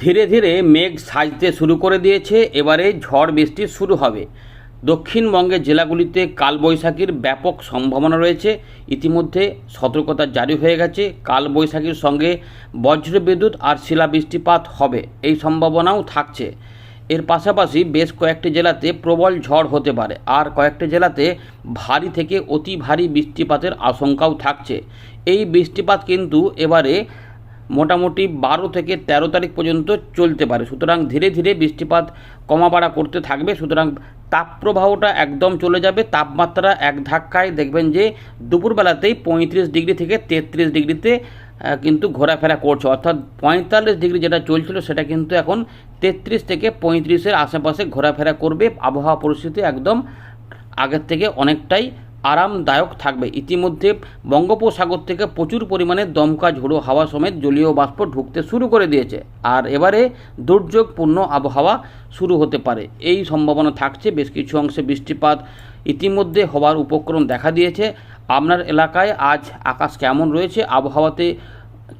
ধীরে ধীরে মেঘ সাজতে শুরু করে দিয়েছে, এবারে ঝড় বৃষ্টি শুরু হবে। দক্ষিণবঙ্গের জেলাগুলিতে কালবৈশাখীর ব্যাপক সম্ভাবনা রয়েছে। ইতিমধ্যে সতর্কতা জারি হয়ে গেছে। কালবৈশাখীর সঙ্গে বজ্রবিদ্যুৎ আর শিলাবৃষ্টিপাত হবে, এই সম্ভাবনাও থাকছে। এর পাশাপাশি বেশ কয়েকটি জেলাতে প্রবল ঝড় হতে পারে, আর কয়েকটি জেলাতে ভারী থেকে অতি ভারী বৃষ্টিপাতের আশঙ্কাও থাকছে। এই বৃষ্টিপাত কিন্তু এবারে মোটামুটি বারো থেকে তেরো তারিখ পর্যন্ত চলতে পারে। সুতরাং ধীরে ধীরে বৃষ্টিপাত কমা বাড়া করতে থাকবে। সুতরাং তাপপ্রবাহটা একদম চলে যাবে। তাপমাত্রা এক ধাক্কায় দেখবেন যে দুপুরবেলাতেই পঁয়ত্রিশ ডিগ্রি থেকে তেত্রিশ ডিগ্রিতে কিন্তু ঘোরাফেরা করছে। অর্থাৎ পঁয়তাল্লিশ ডিগ্রি যেটা চলছিল, সেটা কিন্তু এখন তেত্রিশ থেকে পঁয়ত্রিশের আশেপাশে ঘোরাফেরা করবে। আবহাওয়া পরিস্থিতি একদম আগের থেকে অনেকটাই আরামদায়ক থাকবে। ইতিমধ্যে বঙ্গোপসাগর থেকে প্রচুর পরিমাণে দমকা ঝোড়ো হাওয়া সমেত জলীয় বাষ্প ঢুকতে শুরু করে দিয়েছে। আর এবারে দুর্যোগপূর্ণ আবহাওয়া শুরু হতে পারে। এই সম্ভাবনা থাকছে, বেশ কিছু অংশে বৃষ্টিপাত ইতিমধ্যে হওয়ার উপক্রম দেখা দিয়েছে। আপনার এলাকায় আজ আকাশ কেমন রয়েছে? আবহাওয়াতে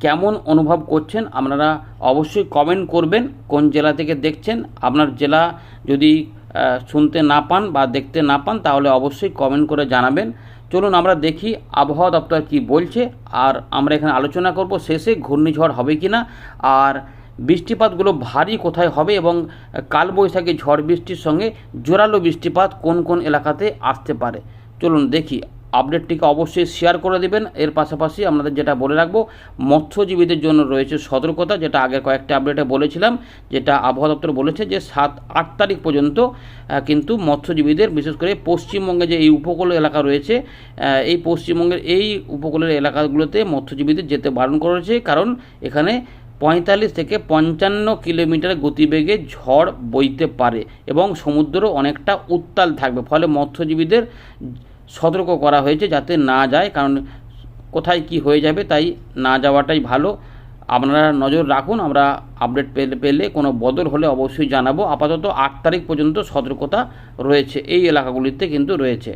কেমন অনুভব করছেন? আপনারা অবশ্যই কমেন্ট করবেন। কোন জেলা থেকে দেখছেন? আপনার জেলা যদি শুনতে না পান বা দেখতে না পান, তাহলে অবশ্যই কমেন্ট করে জানাবেন। চলুন আমরা দেখি আবহাওয়া দপ্তর কি বলছে, আর আমরা এখানে আলোচনা করব শেষে ঘূর্ণিঝড় হবে কি না আর বৃষ্টিপাতগুলো ভারী কোথায় হবে এবং কালবৈশাখী ঝড় বৃষ্টির সঙ্গে জোরালো বৃষ্টিপাত কোন কোন এলাকাতে আসতে পারে। চলুন দেখি আপডেটটিকে অবশ্যই শেয়ার করে দেবেন। এর পাশাপাশি আপনাদের যেটা বলে রাখব, মৎস্যজীবীদের জন্য রয়েছে সতর্কতা, যেটা আগের কয়েকটা আপডেটে বলেছিলাম, যেটা আবহাওয়া দপ্তর বলেছে যে সাত, আট তারিখ পর্যন্ত কিন্তু মৎস্যজীবীদের, বিশেষ করে পশ্চিমবঙ্গে যে এই উপকূল এলাকা রয়েছে এই পশ্চিমবঙ্গের এই উপকূলের এলাকাগুলোতে মৎস্যজীবীদের যেতে বারণ করা হয়েছে কারণ এখানে পঁয়তাল্লিশ থেকে পঞ্চান্ন কিলোমিটার গতিবেগে ঝড় বইতে পারে এবং সমুদ্রও অনেকটা উত্তাল থাকবে। ফলে মৎস্যজীবীদের সতর্ক করা হয়েছে যাতে না যায়, কারণ কোথায় কি হয়ে যাবে তাই না যাওয়াটাই ভালো। আপনারা নজর রাখুন, আমরা আপডেট পেলে পেলে কোনো বদল হলে অবশ্যই জানাব। আপাতত আট তারিখ পর্যন্ত সতর্কতা রয়েছে, এই এলাকাগুলিতে কিন্তু রয়েছে।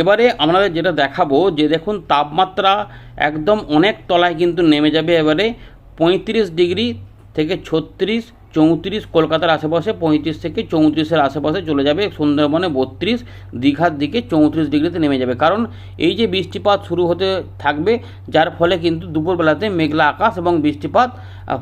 এবারে আপনাদের যেটা দেখাবো, যে দেখুন তাপমাত্রা একদম অনেক তলায় কিন্তু নেমে যাবে এবারে। পঁয়ত্রিশ ডিগ্রি থেকে ছত্রিশ চৌত্রিশ, কলকাতার আশেপাশে পঁয়ত্রিশ থেকে চৌত্রিশের আশেপাশে চলে যাবে। সুন্দরবনে বত্রিশ, দীঘার দিকে চৌত্রিশ ডিগ্রিতে নেমে যাবে। কারণ এই যে বৃষ্টিপাত শুরু হতে থাকবে, যার ফলে কিন্তু দুপুরবেলাতে মেঘলা আকাশ এবং বৃষ্টিপাত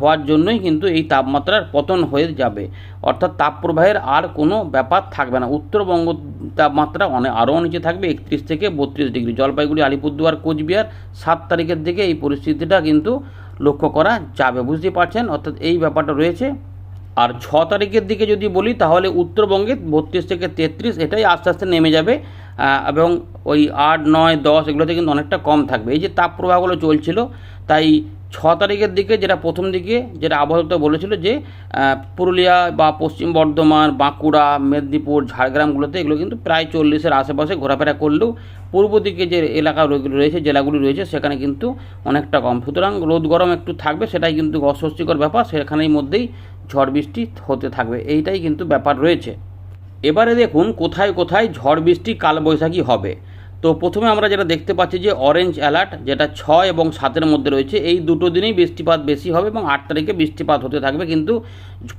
হওয়ার জন্যই কিন্তু এই তাপমাত্রার পতন হয়ে যাবে। অর্থাৎ তাপপ্রবাহের আর কোনো ব্যাপার থাকবে না। উত্তরবঙ্গ তাপমাত্রা অনেক আরও নিচে থাকবে, একত্রিশ থেকে বত্রিশ ডিগ্রি। জলপাইগুড়ি, আলিপুরদুয়ার, কোচবিহার, সাত তারিখের দিকে এই পরিস্থিতিটা কিন্তু লক্ষ্য করা যাবে। বুঝতে পারছেন? অর্থাৎ এই ব্যাপারটা রয়েছে। আর ছ তারিখের দিকে যদি বলি, তাহলে উত্তরবঙ্গে বত্রিশ থেকে তেত্রিশ এটাই আস্তে আস্তে নেমে যাবে এবং ওই আট, নয়, দশ এগুলোতে কিন্তু অনেকটা কম থাকবে। এই যে তাপপ্রবাহগুলো চলছিল, তাই ছ তারিখের দিকে যেটা প্রথম দিকে, যেটা আবহাওয়া বলেছিল যে পুরুলিয়া বা পশ্চিম বর্ধমান, বাঁকুড়া, মেদিনীপুর, ঝাড়গ্রামগুলোতে এগুলো কিন্তু প্রায় চল্লিশের আশেপাশে ঘোরাফেরা করলেও পূর্ব দিকে যে এলাকা রয়ে- রয়েছে, জেলাগুলি রয়েছে, সেখানে কিন্তু অনেকটা কম। সুতরাং রোদ গরম একটু থাকবে, সেটাই কিন্তু অস্বস্তিকর ব্যাপার। সেখানের মধ্যেই ঝড় বৃষ্টি হতে থাকবে, এইটাই কিন্তু ব্যাপার রয়েছে। এবারে দেখুন কোথায় কোথায় ঝড় বৃষ্টি কালবৈশাখী হবে। তো প্রথমে আমরা যেটা দেখতে পাচ্ছি যে অরেঞ্জ অ্যালার্ট যেটা ছয় এবং সাতের মধ্যে রয়েছে, এই দুটো দিনেই বৃষ্টিপাত বেশি হবে এবং আট তারিখে বৃষ্টিপাত হতে থাকবে। কিন্তু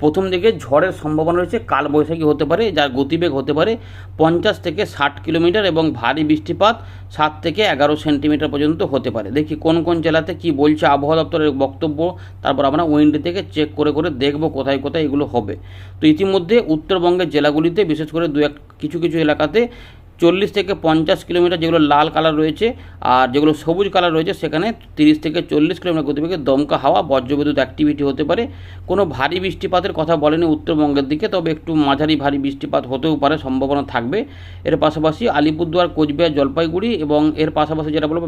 প্রথম দিকে ঝড়ের সম্ভাবনা রয়েছে, কালবৈশাখী হতে পারে, যার গতিবেগ হতে পারে পঞ্চাশ থেকে ষাট কিলোমিটার এবং ভারী বৃষ্টিপাত সাত থেকে এগারো সেন্টিমিটার পর্যন্ত হতে পারে। দেখি কোন কোন জেলাতে কি বলছে আবহাওয়া দপ্তরের বক্তব্য, তারপর আমরা উইন্ডি থেকে চেক করে করে দেখব কোথায় কোথায় এগুলো হবে। তো ইতিমধ্যে উত্তরবঙ্গের জেলাগুলিতে, বিশেষ করে দু এক, কিছু কিছু এলাকাতে চল্লিশ থেকে পঞ্চাশ কিলোমিটার যেগুলো লাল কালার রয়েছে আর যেগুলো সবুজ কালার রয়েছে, সেখানে তিরিশ থেকে চল্লিশ কিলোমিটার গতিবেগে দমকা হাওয়া, বজ্রবিদ্যুৎ অ্যাক্টিভিটি হতে পারে। কোনো ভারী বৃষ্টিপাতের কথা বলেনি উত্তরবঙ্গের দিকে, তবে একটু মাঝারি ভারী বৃষ্টিপাত হতেও পারে, সম্ভাবনা থাকবে। এর পাশাপাশি আলিপুরদুয়ার, কোচবিহার, জলপাইগুড়ি এবং এর পাশাপাশি যেটা বলব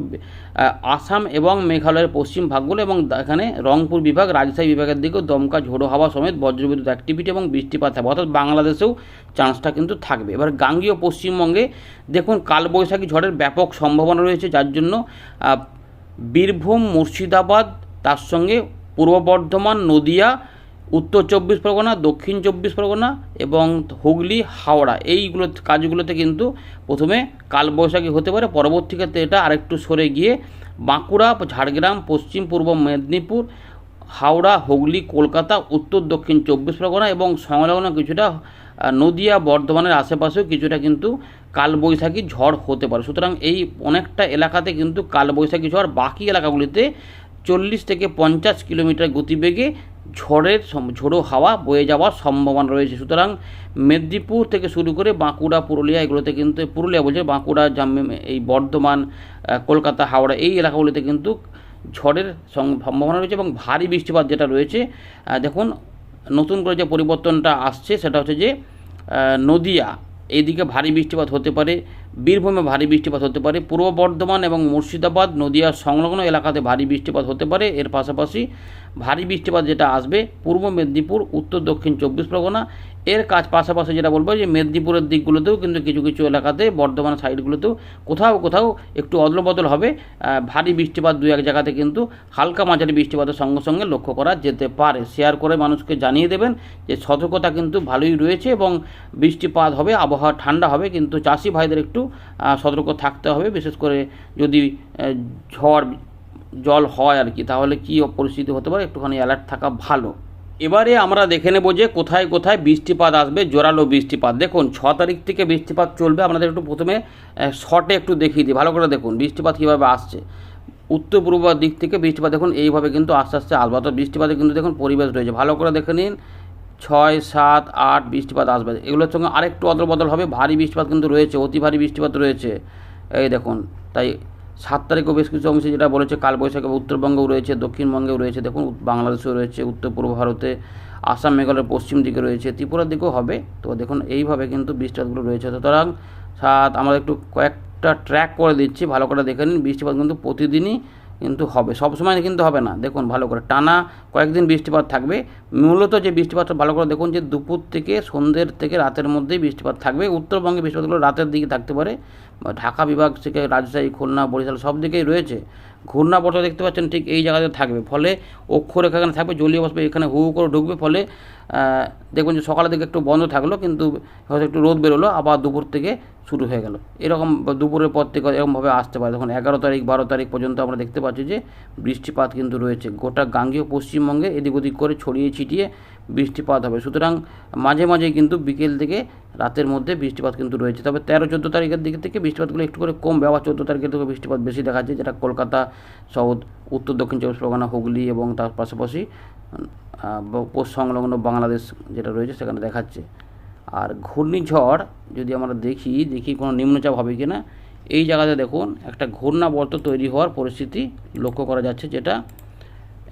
আসাম এবং মেঘালয়ের পশ্চিম ভাগগুলো এবং এখানে রংপুর বিভাগ, রাজশাহী বিভাগের দিকেও দমকা ঝোড়ো হাওয়া সমেত বজ্রবিদ্যুৎ অ্যাক্টিভিটি এবং বৃষ্টিপাত থাকবে। অর্থাৎ বাংলাদেশেও চান্সটা কিন্তু থাকবে। এবার গাঙ্গীয় পশ্চিমবঙ্গে দেখুন, কালবৈশাখী ঝড়ের ব্যাপক সম্ভাবনা রয়েছে, যার জন্য বীরভূম, মুর্শিদাবাদ, তার সঙ্গে পূর্ব বর্ধমান, নদিয়া, উত্তর চব্বিশ পরগনা, দক্ষিণ চব্বিশ পরগনা এবং হুগলি, হাওড়া, এইগুলো কাজগুলোতে কিন্তু প্রথমে কালবৈশাখী হতে পারে। পরবর্তীতে এটা আরেকটু সরে গিয়ে বাঁকুড়া, ঝাড়গ্রাম, পশ্চিম পূর্ব মেদিনীপুর, হাওড়া, হুগলি, কলকাতা, উত্তর দক্ষিণ চব্বিশ পরগনা এবং সংলগ্ন কিছুটা নদিয়া, বর্ধমানের আশেপাশেও কিছুটা কিন্তু কালবৈশাখী ঝড় হতে পারে। সুতরাং এই অনেকটা এলাকাতে কিন্তু কালবৈশাখী ঝড় বাকি এলাকাগুলিতে চল্লিশ থেকে পঞ্চাশ কিলোমিটার গতিবেগে ঝড়ের ঝোড়ো হাওয়া বয়ে যাওয়ার সম্ভাবনা রয়েছে। সুতরাং মেদিনীপুর থেকে শুরু করে বাঁকুড়া, পুরুলিয়া, এগুলোতে কিন্তু পুরুলিয়া বলছে, বাঁকুড়া, জাম, এই বর্ধমান কলকাতা, হাওড়া এই এলাকাগুলিতে কিন্তু ঝড়ের সম্ভাবনা রয়েছে এবং ভারী বৃষ্টিপাত যেটা রয়েছে দেখুন, নতুন করে যে পরিবর্তনটা আসছে সেটা হচ্ছে যে নদিয়া এইদিকে ভারী বৃষ্টিপাত হতে পারে, বীরভূমে ভারী বৃষ্টিপাত হতে পারে, পূর্ব বর্ধমান এবং মুর্শিদাবাদ, নদিয়া সংলগ্ন এলাকাতে ভারী বৃষ্টিপাত হতে পারে। এর পাশাপাশি ভারী বৃষ্টিপাত যেটা আসবে পূর্ব মেদিনীপুর, উত্তর দক্ষিণ চব্বিশ পরগনা এর কাজ পাশাপাশি যেটা বলব যে মেদিনীপুরের দিকগুলোতেও কিন্তু কিছু কিছু এলাকাতে বর্ধমান সাইডগুলোতেও কোথাও কোথাও একটু অদলবদল হবে। ভারী বৃষ্টিপাত দু এক জায়গাতে কিন্তু হালকা মাঝারি বৃষ্টিপাতের সঙ্গে সঙ্গে লক্ষ্য করা যেতে পারে। শেয়ার করে মানুষকে জানিয়ে দেবেন যে সতর্কতা কিন্তু ভালোই রয়েছে এবং বৃষ্টিপাত হবে, আবহাওয়া ঠান্ডা হবে, কিন্তু চাষি ভাইদের একটু সতর্ক থাকতে হবে। বিশেষ করে যদি ঝড়, জল হয় আর কি, তাহলে কী পরিস্থিতি হতে পারে? একটুখানি অ্যালার্ট থাকা ভালো। এবারে আমরা দেখে নেব যে কোথায় কোথায় বৃষ্টিপাত আসবে, জোরালো বৃষ্টিপাত। দেখুন, ছ তারিখ থেকে বৃষ্টিপাত চলবে। আপনাদের একটু প্রথমে শর্টে একটু দেখিয়ে দিই। ভালো করে দেখুন, বৃষ্টিপাত কীভাবে আসছে। উত্তর পূর্ব দিক থেকে বৃষ্টিপাত, দেখুন, এইভাবে কিন্তু আস্তে আস্তে আসবে অর্থাৎ বৃষ্টিপাতে কিন্তু দেখুন পরিবেশ রয়েছে। ভালো করে দেখে নিন, ছয়, সাত, আট বৃষ্টিপাত আসবে। এগুলোর সঙ্গে আরেকটু অদল বদল হবে। ভারী বৃষ্টিপাত কিন্তু রয়েছে, অতি ভারী বৃষ্টিপাত রয়েছে। এই দেখুন, তাই সাত তারিখও বেশ কিছু অংশে যেটা বলেছে কালবৈশাখী উত্তরবঙ্গেও রয়েছে, দক্ষিণবঙ্গেও রয়েছে। দেখুন, বাংলাদেশেও রয়েছে উত্তর পূর্ব ভারতে, আসাম, মেঘালয়ের পশ্চিম দিকে রয়েছে, ত্রিপুরার দিকেও হবে। তো দেখুন, এইভাবে কিন্তু বৃষ্টিপাতগুলো রয়েছে। সুতরাং সাত, আমরা একটু কয়েকটা ট্র্যাক করে দিচ্ছি, ভালো করে দেখে নিন, বৃষ্টিপাত কিন্তু প্রতিদিনই কিন্তু হবে। সব সময় কিন্তু হবে না। দেখুন, ভালো করে টানা কয়েকদিন বৃষ্টিপাত থাকবে। মূলত যে বৃষ্টিপাতটা ভালো করে দেখুন, যে দুপুর থেকে সন্ধ্যের থেকে রাতের মধ্যেই বৃষ্টিপাত থাকবে। উত্তরবঙ্গে বৃষ্টিপাতগুলো রাতের দিকে থাকতে পারে। ঢাকা বিভাগ থেকে রাজশাহী, খুলনা, বরিশাল সব দিকেই রয়েছে। ঘূর্ণাবর্ত দেখতে পাচ্ছেন ঠিক এই জায়গাতে থাকবে। ফলে অক্ষর এখানে থাকবে, জলীয় বাষ্প এখানে হু করে ঢুকবে। ফলে দেখবেন যে সকালের দিকে একটু বন্ধ থাকল, কিন্তু হয়তো একটু রোদ বেরোলো। আবার দুপুর থেকে শুরু হয়ে গেল। এরকম দুপুরের পর থেকে এরকমভাবে আসতে পারে। তখন এগারো তারিখ, বারো তারিখ পর্যন্ত আমরা দেখতে পাচ্ছি যে বৃষ্টিপাত কিন্তু রয়েছে। গোটা গাঙ্গেয় পশ্চিমবঙ্গে এদিক ওদিক করে ছড়িয়ে ছিটিয়ে বৃষ্টিপাত হবে। সুতরাং মাঝে মাঝে কিন্তু বিকেল থেকে রাতের মধ্যে বৃষ্টিপাত কিন্তু রয়েছে। তবে তেরো, চোদ্দ তারিখের দিকে থেকে বৃষ্টিপাতগুলো একটু করে কমবে আবার চোদ্দ তারিখের থেকে বৃষ্টিপাত বেশি দেখা যাচ্ছে, যেটা কলকাতা সাউথ উত্তর, দক্ষিণ চব্বিশ পরগনা, হুগলি এবং তার পাশাপাশি সংলগ্ন বাংলাদেশ যেটা রয়েছে সেখানে দেখাচ্ছে। আর ঘূর্ণিঝড় যদি আমরা দেখি দেখি কোনো নিম্নচাপ হবে কি না এই জায়গাতে দেখুন একটা ঘূর্ণাবর্ত তৈরি হওয়ার পরিস্থিতি লক্ষ্য করা যাচ্ছে, যেটা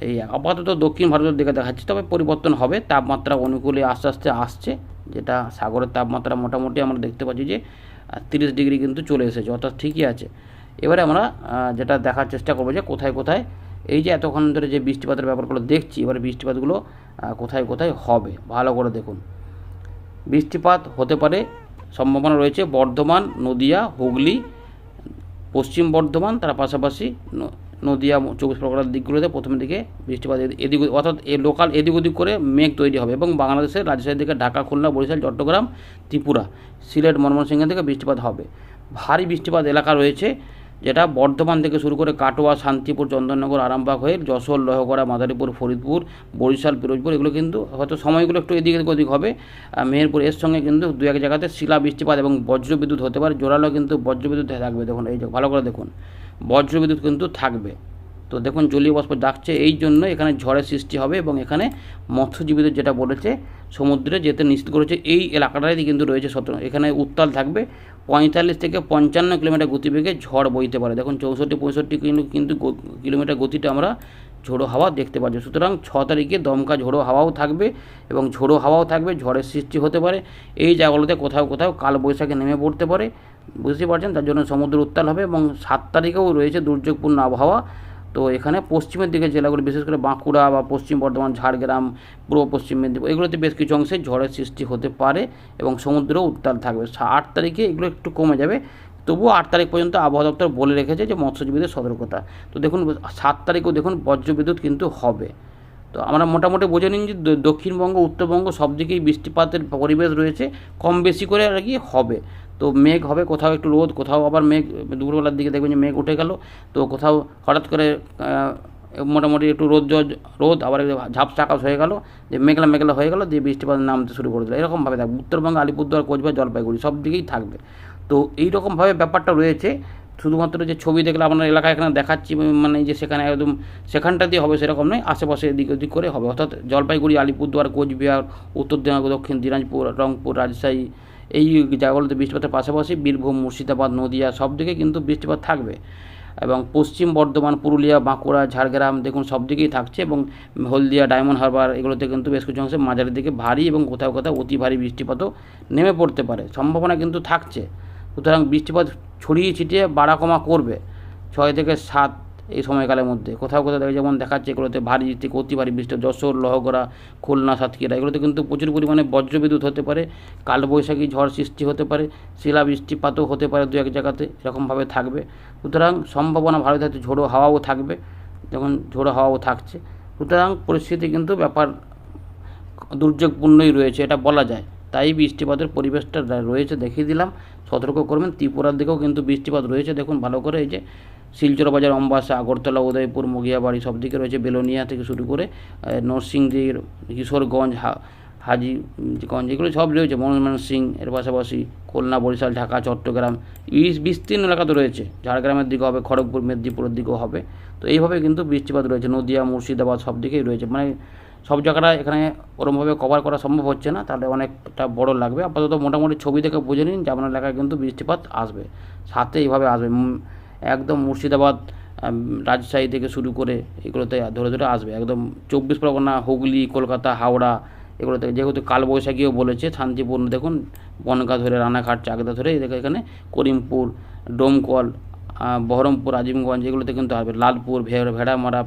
এই আপাতত দক্ষিণ ভারতের দিকে দেখাচ্ছে। তবে পরিবর্তন হবে, তাপমাত্রা অনুকূলে আস্তে আস্তে আসছে, যেটা সাগরের তাপমাত্রা মোটামুটি আমরা দেখতে পাচ্ছি যে তিরিশ ডিগ্রি কিন্তু চলে এসেছে, অর্থাৎ ঠিকই আছে। এবারে আমরা যেটা দেখার চেষ্টা করব যে, কোথায় কোথায়, এই যে এতক্ষণ ধরে যে বৃষ্টিপাতের ব্যাপারগুলো দেখছি, এবারে বৃষ্টিপাতগুলো কোথায় কোথায় হবে, ভালো করে দেখুন। বৃষ্টিপাত হতে পারে। সম্ভাবনা রয়েছে বর্ধমান, নদিয়া, হুগলি, পশ্চিম বর্ধমান, তার পাশাপাশি নদিয়া, চব্বিশ পরগনার দিকগুলোতে প্রথম দিকে বৃষ্টিপাত এদিক অর্থাৎ এ লোকাল এদিক ওদিক করে মেঘ তৈরি হবে এবং বাংলাদেশের রাজশাহী থেকে ঢাকা, খুলনা, বরিশাল, চট্টগ্রাম, ত্রিপুরা, সিলেট, ময়মনসিংহ থেকে বৃষ্টিপাত হবে। ভারী বৃষ্টিপাত এলাকা রয়েছে। যেটা বর্ধমান থেকে শুরু করে কাটোয়া, শান্তিপুর, চন্দননগর, আরামবাগ হয়ে যশোর, লহগড়া, মাদারীপুর, ফরিদপুর, বরিশাল, পিরোজপুর, এগুলো কিন্তু হয়তো সময়গুলো একটু এদিক ওদিক হবে। মেহেরপুর এর সঙ্গে কিন্তু দু এক জায়গাতে শিলা বৃষ্টিপাত এবং বজ্রবিদ্যুৎ হতে পারে, জোরালো কিন্তু বজ্রবিদ্যুৎ থাকবে। দেখুন, এই ভালো করে দেখুন, বজ্রবিদ্যুৎ কিন্তু থাকবে। তো দেখুন জলীয় বাষ্প ডাকছে এই জন্য এখানে ঝড়ের সৃষ্টি হবে এবং এখানে মৎস্যজীবীদের যেটা বলেছে, সমুদ্রে যেতে নিশ্চিত করেছে, এই এলাকাটাই কিন্তু রয়েছে সতর্ক। এখানে উত্তাল থাকবে পঁয়তাল্লিশ থেকে পঞ্চান্ন কিলোমিটার গতিবেগে ঝড় বইতে পারে। দেখুন চৌষট্টি, পঁয়ষট্টি কিন্তু কিলোমিটার গতিটা আমরা ঝোড়ো হাওয়া দেখতে পাচ্ছি। সুতরাং ছ তারিখে দমকা ঝোড়ো হাওয়াও থাকবে এবং ঝোড়ো হাওয়াও থাকবে, ঝড়ের সৃষ্টি হতে পারে। এই জায়গাগুলোতে কোথাও কোথাও কালবৈশাখী নেমে পড়তে পারে। বুঝতে পারছেন? তার জন্য সমুদ্র উত্তাল হবে এবং সাত তারিখেও রয়েছে দুর্যোগপূর্ণ আবহাওয়া। তো এখানে পশ্চিমের দিকে জেলাগুলি, বিশেষ করে বাঁকুড়া বা পশ্চিম বর্ধমান, ঝাড়গ্রাম, পূর্ব পশ্চিম মেদিনীপুর, এগুলোতে বেশ কিছু অংশে ঝড়ের সৃষ্টি হতে পারে এবং সমুদ্র উত্তাল থাকবে। আট তারিখে এগুলো একটু কমে যাবে। তবুও আট তারিখ পর্যন্ত আবহাওয়া দপ্তর বলে রেখেছে যে মৎস্যজীবীদের সতর্কতা। তো দেখুন, সাত তারিখেও দেখুন বজ্রবিদ্যুৎ কিন্তু হবে। তো আমরা মোটামুটি বুঝে নিন যে দক্ষিণবঙ্গ, উত্তরবঙ্গ সব দিকেই বৃষ্টিপাতের পরিবেশ রয়েছে। কম বেশি করে আর কি হবে। তো মেঘ হবে, কোথাও একটু রোদ, কোথাও আবার মেঘ, দুপুরবেলার দিকে দেখবেন যে মেঘ উঠে গেল, তো কোথাও হঠাৎ করে মোটামুটি একটু রোদ রোদ, আবার ঝাপসা আকাশ হয়ে গেল, যে মেঘলা মেঘলা হয়ে গেল, দিয়ে বৃষ্টিপাত নামতে শুরু করে দিল। এরকমভাবে থাকবে উত্তরবঙ্গ, আলিপুরদুয়ার, কোচবিহার, জলপাইগুড়ি, সব দিকেই থাকবে। তো এইরকমভাবে ব্যাপারটা রয়েছে, শুধুমাত্র যে ছবি দেখলে আপনার এলাকায় এখানে দেখাচ্ছি মানে যে সেখানে একদম সেখানটা দিয়ে হবে সেরকম নয়, আশেপাশে এদিক ওদিক করে হবে। অর্থাৎ জলপাইগুড়ি, আলিপুরদুয়ার, কোচবিহার, উত্তর দিনাজপুর, দক্ষিণ দিনাজপুর, রংপুর, রাজশাহী এই জায়গাগুলোতে বৃষ্টিপাতের পাশাপাশি বীরভূম, মুর্শিদাবাদ, নদিয়া সব দিকে কিন্তু বৃষ্টিপাত থাকবে। এবং পশ্চিম বর্ধমান, পুরুলিয়া, বাঁকুড়া, ঝাড়গ্রাম দেখুন সব দিকেই থাকছে এবং হলদিয়া, ডায়মন্ড হারবার এগুলোতে কিন্তু বেশ কিছু অংশে মাঝারি দিকে ভারী এবং কোথাও কোথাও অতি ভারী বৃষ্টিপাতও নেমে পড়তে পারে। সম্ভাবনা কিন্তু থাকছে। সুতরাং বৃষ্টিপাত ছড়িয়ে ছিটিয়ে বাড়া কমা করবে। ছয় থেকে সাত এই সময়কালের মধ্যে। কোথাও কোথাও দেখা যেমন দেখাচ্ছে এগুলোতে ভারী থেকে অতি ভারী বৃষ্টি, যশোর, লহগড়া, খুলনা, সাতক্ষীরা, এগুলোতে কিন্তু প্রচুর পরিমাণে বজ্রবিদ্যুৎ হতে পারে, কালবৈশাখী ঝড় সৃষ্টি হতে পারে শিলা বৃষ্টিপাতও হতে পারে দু এক জায়গাতে, এরকমভাবে থাকবে। সুতরাং সম্ভাবনা ভালো থাকতে ঝোড়ো হাওয়াও থাকবে যখন ঝোড়ো হাওয়াও থাকছে। সুতরাং পরিস্থিতি কিন্তু ব্যাপার দুর্যোগপূর্ণই রয়েছে, এটা বলা যায়। তাই বৃষ্টিপাতের পরিবেশটা রয়েছে, দেখিয়ে দিলাম। সতর্ক করবেন, ত্রিপুরার দিকেও কিন্তু বৃষ্টিপাত রয়েছে, দেখুন ভালো করে এই যে শিলচর বাজার, অম্বাসা, আগরতলা, উদয়পুর, মগিয়াবাড়ি সব দিকে রয়েছে বেলোনিয়া থেকে শুরু করে নরসিংদীর, কিশোরগঞ্জ হাজিগঞ্জ, এগুলো সব রয়েছে মনমোহন সিং এর পাশাপাশি খুলনা, বরিশাল, ঢাকা, চট্টগ্রাম এই বিস্তীর্ণ এলাকা তো রয়েছে, ঝাড়গ্রামের দিকে হবে, খড়গপুর, মেদিনীপুরের দিকেও হবে, তো এইভাবে কিন্তু বৃষ্টিপাত রয়েছে, নদিয়া, মুর্শিদাবাদ সব দিকেই রয়েছে মানে সব জায়গাটা এখানে ওরমভাবে কভার করা সম্ভব হচ্ছে না, তাহলে অনেকটা বড় লাগবে, আপাতত মোটামুটি ছবি দেখে বুঝে নিন যে আপনার এলাকায় কিন্তু বৃষ্টিপাত আসবে, সাথে এইভাবে আসবে একদম মুর্শিদাবাদ রাজশাহী থেকে শুরু করে এগুলোতে ধরে ধরে আসবে। একদম চব্বিশ পরগনা, হুগলি, কলকাতা, হাওড়া এগুলোতে যেহেতু কালবৈশাখীও বলেছে শান্তিপূর্ণ দেখুন, বনগা ধরে, রানাঘাট, চাকদা ধরে এখানে করিমপুর, ডোমকল বহরমপুর, আজিমগঞ্জ এগুলোতে কিন্তু আসবে। লালপুর ভেড় ভেড়ামারা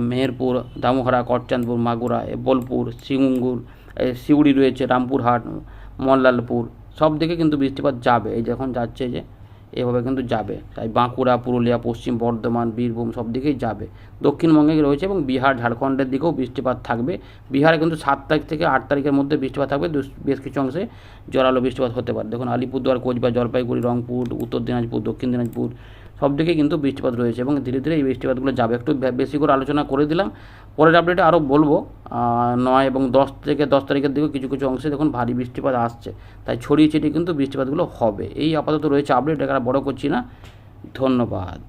মেহেরপুর, দামোহরা করচাঁদপুর মাগুরা বোলপুর, সিঙ্গুর, এ, সিউড়ি রয়েছে, রামপুরহাট, মল্লালপুর, সব দিকে কিন্তু বৃষ্টিপাত যাবে। এই যখন যাচ্ছে যে এভাবে কিন্তু যাবে। তাই বাঁকুড়া, পুরুলিয়া, পশ্চিম বর্ধমান, বীরভূম সব দিকেই যাবে। দক্ষিণবঙ্গে রয়েছে এবং বিহার, ঝাড়খণ্ডের দিকেও বৃষ্টিপাত থাকবে। বিহারে কিন্তু সাত তারিখ থেকে আট তারিখের মধ্যে বৃষ্টিপাত থাকবে। বেশ কিছু অংশে জোরালো বৃষ্টিপাত হতে পারে। দেখুন, আলিপুরদুয়ার, কোচবিহার, জলপাইগুড়ি, রংপুর, উত্তর দিনাজপুর, দক্ষিণ দিনাজপুর সব দিকে কিন্তু বৃষ্টিপাত রয়েছে এবং ধীরে ধীরে এই বৃষ্টিপাতগুলো যাবে। একটু বেশি করে আলোচনা করে দিলাম। পরের আপডেটে আরও বলব নয় এবং দশ থেকে দশ তারিখের দিকে কিছু কিছু অংশে দেখুন ভারী বৃষ্টিপাত আসছে। তাই ছড়িয়ে ছিটিয়ে কিন্তু বৃষ্টিপাতগুলো হবে। এই আপাতত রয়েছে আপডেট বড়ো বড় করছি না। ধন্যবাদ।